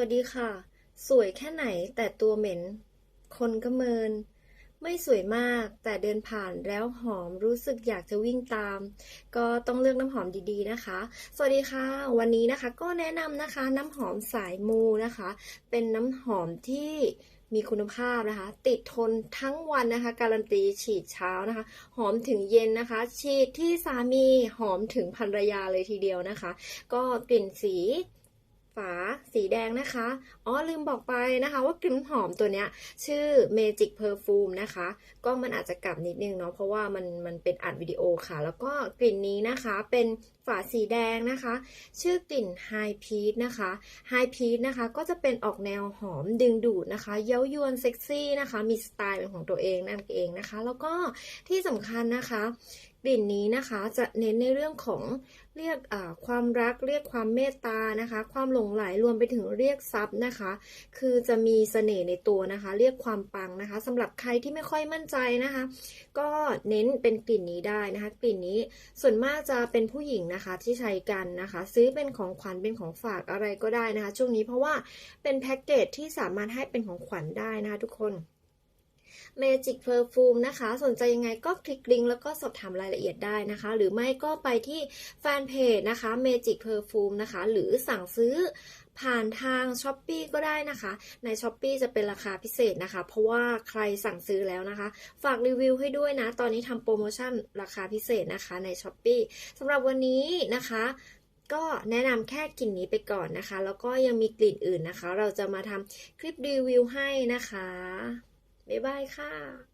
วัสดีค่ะ สวยแค่ไหนแต่ตัวเหม็น คนก็เมิน ไม่สวยมากแต่เดินผ่านแล้วหอมรู้สึกอยากจะวิ่งตาม ก็ต้องเลือกน้ำหอมดีๆนะคะ สวัสดีค่ะ วันนี้นะคะก็แนะนำนะคะ น้ำหอมสายมูนะคะ เป็นน้ำหอมที่มีคุณภาพนะคะ ติดทนทั้งวันนะคะ การันตีฉีดเช้านะคะ หอมถึงเย็นนะคะ ฉีดที่สามีหอมถึงภรรยาเลยทีเดียวนะคะ ก็กลิ่นสี ฝาสีแดงนะคะ อ๋อลืมบอกไปนะคะ ว่ากลิ่นหอมตัวเนี้ย ชื่อ Magic Perfume นะคะกล้องมันอาจจะกลับนิดนึงเนาะเพราะว่ามันมันเป็นอัดวิดีโอค่ะ แล้วก็กลิ่นนี้นะคะเป็นฝาสีแดงนะคะ ชื่อกลิ่น High Peach นะคะ High Peach นะคะก็จะเป็นออกแนวหอมดึงดูดนะคะ เย้ายวนเซ็กซี่นะคะ มีสไตล์เป็นของตัวเองนั่นเองนะคะ แล้วก็ที่สำคัญนะคะ กลิ่นนี้นะคะจะเน้นในเรื่องของเรียกความรักเรียกความเมตตานะคะ ความหลงไหลรวมไปถึงเรียกทรัพย์นะคะ คือจะมีเสน่ห์ในตัวนะคะ เรียกความปังนะคะสำหรับใครที่ไม่ค่อยมั่นใจนะคะ ก็เน้นเป็นกลิ่นนี้ได้นะคะ กลิ่นนี้ส่วนมากจะเป็นผู้หญิงนะคะที่ใช้กันนะคะ ซื้อเป็นของขวัญเป็นของฝากอะไรก็ได้นะคะ ช่วงนี้เพราะว่าเป็นแพ็กเกจที่สามารถให้เป็นของขวัญได้นะคะทุกคน Magic Perfume นะคะ สนใจยังไงก็คลิกลิงก์แล้วก็สอบถามรายละเอียดได้นะคะ หรือไม่ก็ไปที่แฟนเพจนะคะ Magic Perfume นะคะ หรือสั่งซื้อผ่านทาง s h อ p e e ก็ได้นะคะ ใน s h อ p e e จะเป็นราคาพิเศษนะคะ เพราะว่าใครสั่งซื้อแล้วนะคะ ฝากรีวิวให้ด้วยนะ ตอนนี้ทำโปรโมชั่นราคาพิเศษนะคะใน s h อ p e e สำหรับวันนี้นะคะ ก็แนะนำแค่กลิ่นนี้ไปก่อนนะคะ แล้วก็ยังมีกลิ่นอื่นนะคะ เราจะมาทำคลิปรีวิวให้นะคะ บ๊ายบายค่ะ